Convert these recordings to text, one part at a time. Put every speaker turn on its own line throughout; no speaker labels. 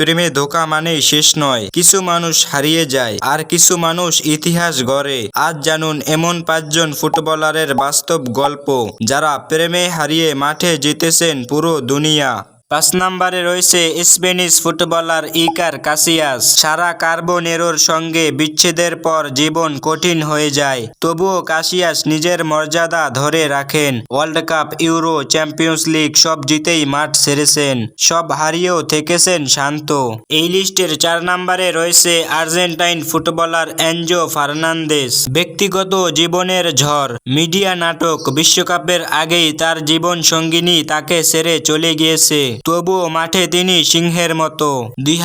প্রেমে ধোকা মানেই শেষ নয়। কিছু মানুষ হারিয়ে যায়, আর কিছু মানুষ ইতিহাস গড়ে। আজ জানুন এমন পাঁচজন ফুটবলারের বাস্তব গল্প, যারা প্রেমে হারিয়ে মাঠে জিতেছেন পুরো দুনিয়া। পাঁচ নম্বরে রয়েছে স্পেনিশ ফুটবলার ইকার কাসিয়াস। সারা কার্বোনেরোর সঙ্গে বিচ্ছেদের পর জীবন কঠিন হয়ে যায়। তবুও কাসিয়াস নিজের মর্যাদা ধরে রাখেন। World cup, euro, champions league সব জিতেই মাঠ সেরেছেন। সব হারিয়েও থেকেছেন শান্ত। এই লিস্টের চার নম্বরে রয়েছে আর্জেন্টাইন ফুটবলার এনজো ফার্নান্দেস। ব্যক্তিগত জীবনের ঝড়, মিডিয়া নাটক, বিশ্বকাপের আগেই তার জীবন সঙ্গিনী তাকে সেরে চলে গিয়েছে। তবুও মাঠে তিনি সিংহের মতো। দুই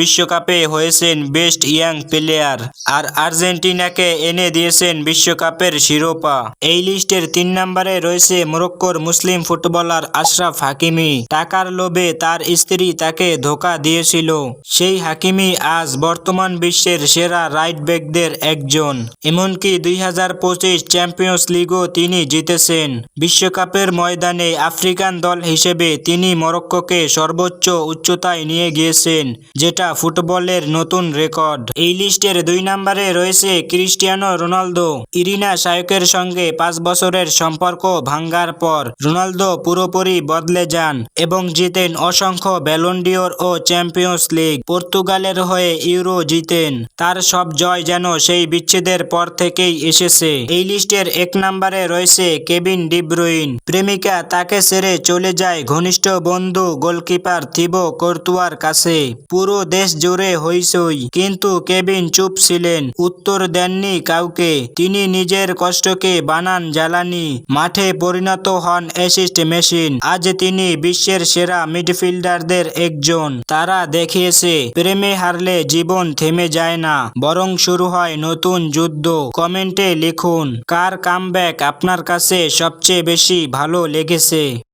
বিশ্বকাপে হয়েছেন বেস্ট ইয়াং প্লেয়ার আর আর্জেন্টিনাকে এনে দিয়েছেন বিশ্বকাপের শিরোপা। এই লিস্টের তিন নম্বরে রয়েছে মরক্কোর মুসলিম ফুটবলার আশরাফ হাকিমি। টাকার লোভে তার স্ত্রী তাকে ধোকা দিয়েছিল। সেই হাকিমি আজ বর্তমান বিশ্বের সেরা রাইট ব্যাকদের একজন। এমনকি দুই হাজার পঁচিশ চ্যাম্পিয়ন্স লিগও তিনি জিতেছেন। বিশ্বকাপের ময়দানে আফ্রিকান দল হিসেবে তিনি মরক্কোকে সর্বোচ্চ উচ্চতায় নিয়ে গিয়েছেন, যেটা ফুটবলের নতুন রেকর্ড। এই লিস্টের দুই নম্বরে রয়েছে ক্রিস্টিয়ানো রোনালদো। ইরিনা শায়কের সঙ্গে পাঁচ বছরের সম্পর্ক ভাঙ্গার পর রোনালদো পুরোপুরি বদলে যান এবং জিতেন অসংখ্য ব্যালন্ডিওর ও চ্যাম্পিয়ন্স লিগ পর্তুগালের হয়ে ইউরো জিতেন। তার সব জয় যেন সেই বিচ্ছেদের পর থেকেই এসেছে। এই লিস্টের এক নম্বরে রয়েছে কেবিন ডিব্রুইন প্রেমিকা তাকে ছেড়ে চলে যায় ঘনিষ্ঠ বন্ধু গোলকিপার থিবো কর্তুয়ার কাছে, পুরো দেশ জুড়ে হইচই। কিন্তু কেবিন চুপ ছিলেন। উত্তর দেননি কাউকে। তিনি নিজের কষ্টকে বানান জ্বালানি। মাঠে পরিণত হন অ্যাসিস্ট মেশিন আজ তিনি বিশ্বের সেরা মিডফিল্ডারদের একজন। তারা দেখিয়েছে, প্রেমে হারলে জীবন থেমে যায় না। বরং শুরু হয় নতুন যুদ্ধ। কমেন্টে লিখুন, কার কামব্যাক আপনার কাছে সবচেয়ে বেশি ভালো লেগেছে?